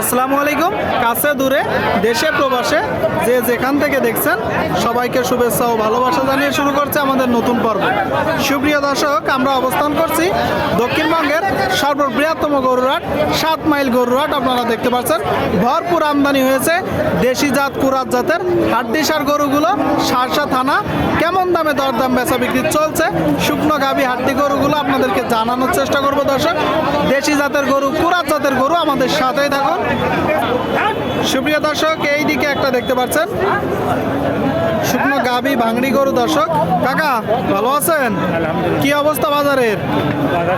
আসসালামু আলাইকুম। কাছে দূরে, দেশে প্রবাসে যে যেখান থেকে দেখছেন, সবাইকে শুভেচ্ছা ও ভালোবাসা জানিয়ে শুরু করছে আমাদের নতুন পর্ব। সুপ্রিয় দর্শক, আমরা অবস্থান করছি দক্ষিণবঙ্গের সর্ববৃহত্তম গরুরাট সাত মাইল গরুরাট আপনারা দেখতে পাচ্ছেন, ভরপুর আমদানি হয়েছে দেশি জাত কুরাত জাতের হাড্ডিসার গরুগুলো। সারসা থানা কেমন দামে দরদাম বেচা বিক্রি চলছে? শুকনো গাভী হাড্ডি গরুগুলো আপনাদেরকে জানানোর চেষ্টা করব দর্শক। দেশি জাতের গরু, কুরাত জাতের গরু আমাদের থাকুন। সুপ্রিয় দর্শক এই দিকে একটা দেখতে পাচ্ছেন। শুকনো গাভী ভাঙড়ি গরু দর্শক। কাকা ভালো আছেন? কি অবস্থা বাজারের?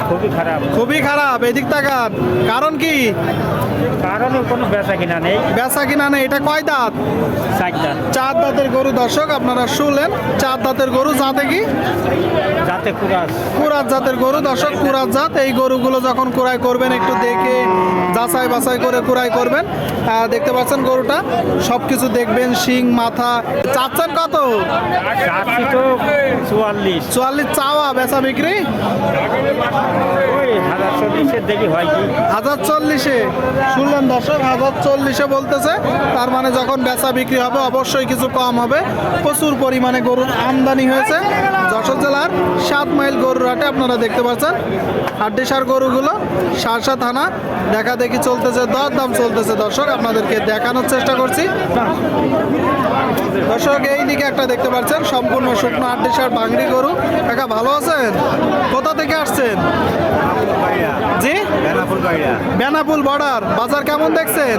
খুবই খারাপ। খুবই খারাপ। এদিক তাকান কারণ কি? কারণ কোনো বেচা কিনা নেই। বেচা কিনা নেই এটা কয় দাঁত? চার দাঁতের গরু দর্শক আপনারা শুনলেন। চার দাঁতের গরু জাতে কি? যাতে কুরাস কুরাত জাতের গরু দর্শক কুরাত জাত। এই গরুগুলো যখন কুড়াই করবেন একটু দেখে যাচাই বাছাই করে কুড়াই করবেন। দেখতে পাচ্ছেন গরুটা। সব কিছু দেখবেন শিং মাথা। চাচ্ছেন কত চুয়াল্লিশ। চুয়াল্লিশ চাওয়া বেচা বিক্রি? হাজার চল্লিশে। শুনলেন দর্শক হাজার চল্লিশে বলতেছে তার মানে যখন বেচা বিক্রি হবে অবশ্যই কিছু কম হবে। প্রচুর পরিমাণে গরুর আমদানি হয়েছে। যশোর জেলার সাত মাইল গরুর হাটে আপনারা দেখতে পাচ্ছেন হাড্ডিসার গরুগুলো সারসা থানা দেখা দেখি চলতেছে দর দাম চলতেছে দর্শক আপনাদেরকে দেখানোর চেষ্টা করছি। দর্শক, এই দিকে একটা দেখতে পাচ্ছেন, সম্পূর্ণ শুকনো হাড্ডিসার বাংড়ি গরু। কাকা, ভালো আছেন? কোথা থেকে আসছেন? জি? বেনাপুল বর্ডার। বাজার কেমন দেখছেন?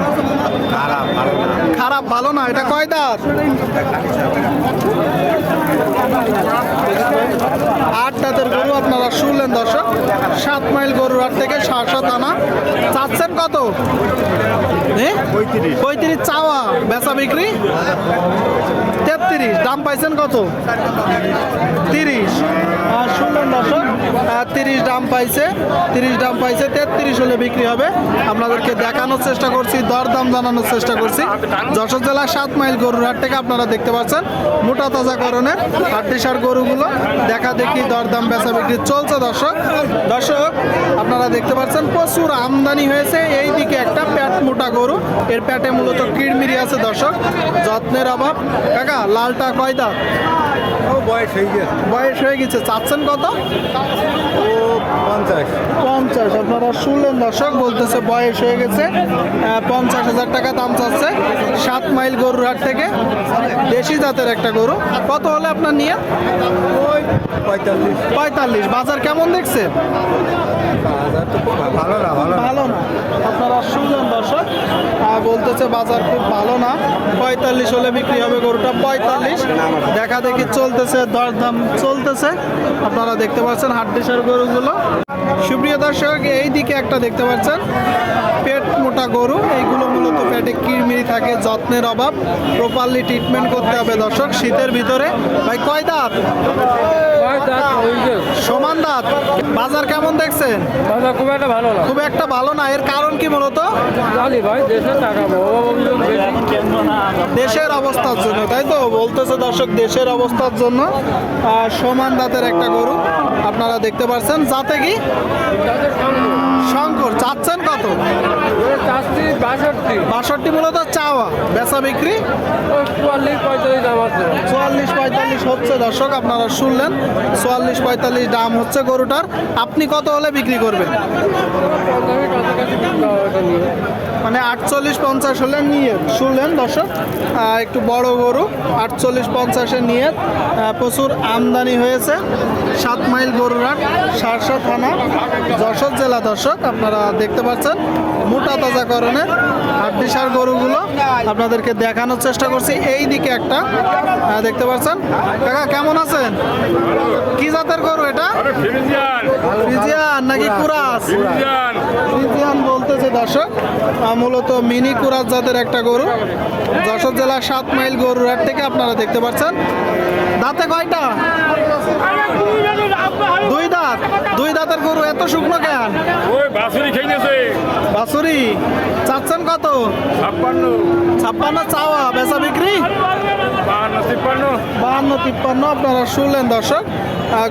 খারাপ, ভালো না। এটা কয় দাঁত? আট দাঁতের গরু। শুনলেন দর্শক সাত মাইল গরুর হাট থেকে সারসা থানা চাচ্ছেন কত? পঁয়ত্রিশ। চাওয়া বেচা বিক্রি? তেত্রিশ। দাম পাইছেন কত? তিরিশ। আর শুনলেন দর্শক তিরিশ দাম পাইছে তিরিশ দাম পাইছে তেত্রিশ হলে বিক্রি হবে। আপনাদেরকে দেখানোর চেষ্টা করছি দর দাম জানানোর চেষ্টা করছি। যশোর জেলার সাত মাইল গরুর হাট থেকে আপনারা দেখতে পাচ্ছেন মোটা তাজা করণের হাড্ডিসার গরুগুলো। দেখা দেখি দরদাম বেচা বিক্রি চলছে দর্শক দর্শক আপনারা দেখতে পাচ্ছেন প্রচুর আমদানি হয়েছে। এই দিকে একটা প্যাট মোটা গরু এর প্যাটে মূলত কিড়মিরি আছে দর্শক যত্নের অভাব। কাকা লালটা কয় দাঁত? ও বয়স হয়ে গেছে বয়স হয়ে গেছে চাচ্ছেন কত? ও পঞ্চাশ। শুনলেন দর্শক বলতেছে বয়স হয়ে গেছে পঞ্চাশ হাজার টাকা দাম চাচ্ছে সাত মাইল গরুর হাট থেকে দেশি জাতের একটা গরু। কত হলে আপনার নিয়ে? ওই পঁয়তাল্লিশ। পঁয়তাল্লিশ। বাজার কেমন দেখছে? ভালো না ভালো না। ভালো না। আপনারা শুনলেন দর্শক বলতেছে বাজার খুব ভালো না। পঁয়তাল্লিশ হলে বিক্রি হবে গরুটা, পঁয়তাল্লিশ। দেখা দেখি চলতেছে, দরদাম চলতেছে। আপনারা দেখতে পাচ্ছেন হাড্ডিসার গরুগুলো। সুপ্রিয় দর্শক এই দিকে একটা দেখতে পাচ্ছেন, পেট মোটা গরু। এইগুলো মূলত পেটে কিরমিরি থাকে, যত্নের অভাব। প্রপারলি ট্রিটমেন্ট করতে হবে দর্শক, শীতের ভিতরে। ভাই, কয় দাঁত? সমান দাঁত বাজার কেমন দেখছেন? বাজার খুব একটা ভালো না। খুব একটা ভালো না এর কারণ কি মূলত জানি ভাই দেশের টাকা দেশের অবস্থার জন্য তাই তো? বলতেছে দর্শক দেশের অবস্থার জন্য সমান দাঁতের একটা গরু আপনারা দেখতে পাচ্ছেন যাতে কি? শঙ্কর চাচ্ছেন কত? বাষট্টি। মূলত চাওয়া বেচা বিক্রি? চুয়াল্লিশ পঁয়তাল্লিশ হচ্ছে দর্শক আপনারা শুনলেন। চুয়াল্লিশ পঁয়তাল্লিশ দাম হচ্ছে গরুটার। আপনি কত হলে বিক্রি করবেন? মানে আটচল্লিশ পঞ্চাশ হলে নিয়ে শুনলেন দর্শক। একটু বড় গরু, আটচল্লিশ পঞ্চাশে নিয়ে প্রচুর আমদানি হয়েছে। সাত মাইল গরুরাট সারসা থানা, যশোর জেলা দর্শক, আপনারা দেখতে পাচ্ছেন। মোটা তাজাকরণের হাড্ডিসার গরুগুলো আপনাদেরকে দেখানোর চেষ্টা করছি। এই দিকে একটা দেখতে পাচ্ছেন। কাকা, কেমন আছেন? কি জাতের গরু এটা? নাকি কুরাস ফ্রিজিয়ান বলতেছে দর্শক মূলত মিনি কুরাস জাতের একটা গরু। যশোর জেলার সাত মাইল গরুর হাট থেকে আপনারা দেখতে পাচ্ছেন। দাঁতে কয়টা? দুই দাঁত। দুই দাঁতের গরু এত শুকনো কেন? ওই বাসুরি খেয়ে গেছে বাসুরি চাচ্ছেন কত? ছাপ্পান্ন। ছাপ্পান্ন চাওয়া। বেচা বিক্রি? বাহান্ন তিপ্পান্ন। বাহান্ন তিপ্পান্ন। আপনারা শুনলেন দর্শক।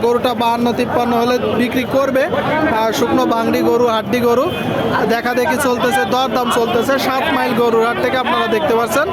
গরুটা বাহান্ন তিপ্পান্ন হলে বিক্রি করবে। শুকনো বাংড়ি গরু, হাড্ডি গরু। দেখা দেখি চলতেছে দর দাম চলতেছে। সাত মাইল গরুর হাট থেকে আপনারা দেখতে পাচ্ছেন।